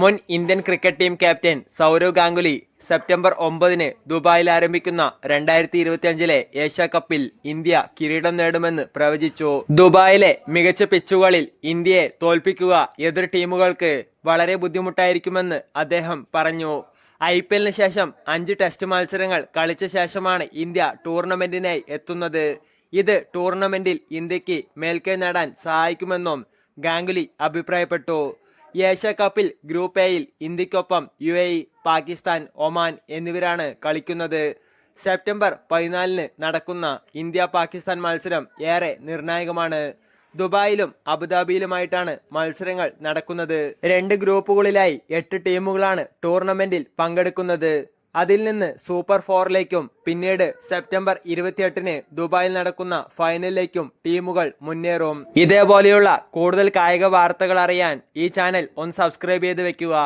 മുൻ Indian cricket team captain Sourav Ganguly September ഒമ്പതിന് ദുബായിൽ ആരംഭിക്കുന്ന രണ്ടായിരത്തി ഇരുപത്തിയഞ്ചിലെ ഏഷ്യ കപ്പിൽ ഇന്ത്യ കിരീടം നേടുമെന്ന് പ്രവചിച്ചു. ദുബായിലെ മികച്ച പിച്ചുകളിൽ ഇന്ത്യയെ തോൽപ്പിക്കുക എതിർ ടീമുകൾക്ക് വളരെ ബുദ്ധിമുട്ടായിരിക്കുമെന്ന് അദ്ദേഹം പറഞ്ഞു. ഐ പി എല്ലിന് ശേഷം അഞ്ച് ടെസ്റ്റ് മത്സരങ്ങൾ കളിച്ച ശേഷമാണ് ഇന്ത്യ ടൂർണമെന്റിനായി എത്തുന്നത്. ഇത് ടൂർണമെന്റിൽ ഇന്ത്യയ്ക്ക് മേൽക്കൈ നേടാൻ സഹായിക്കുമെന്നും ഗാംഗുലി അഭിപ്രായപ്പെട്ടു. ഏഷ്യ കപ്പിൽ ഗ്രൂപ്പ് എയിൽ ഇന്ത്യക്കൊപ്പം യു എ പാകിസ്ഥാൻ ഒമാൻ എന്നിവരാണ് കളിക്കുന്നത്. സെപ്റ്റംബർ പതിനാലിന് നടക്കുന്ന ഇന്ത്യ പാകിസ്ഥാൻ മത്സരം ഏറെ നിർണായകമാണ്. ദുബായിലും അബുദാബിയിലുമായിട്ടാണ് മത്സരങ്ങൾ നടക്കുന്നത്. രണ്ട് ഗ്രൂപ്പുകളിലായി എട്ട് ടീമുകളാണ് ടൂർണമെന്റിൽ പങ്കെടുക്കുന്നത്. അതിൽ നിന്ന് സൂപ്പർ ഫോറിലേക്കും പിന്നീട് സെപ്റ്റംബർ ഇരുപത്തിയെട്ടിന് ദുബായിൽ നടക്കുന്ന ഫൈനലിലേക്കും ടീമുകൾ മുന്നേറും. ഇതേപോലെയുള്ള കൂടുതൽ കായിക വാർത്തകൾ അറിയാൻ ഈ ചാനൽ ഒന്ന് സബ്സ്ക്രൈബ് ചെയ്ത് വെക്കുക.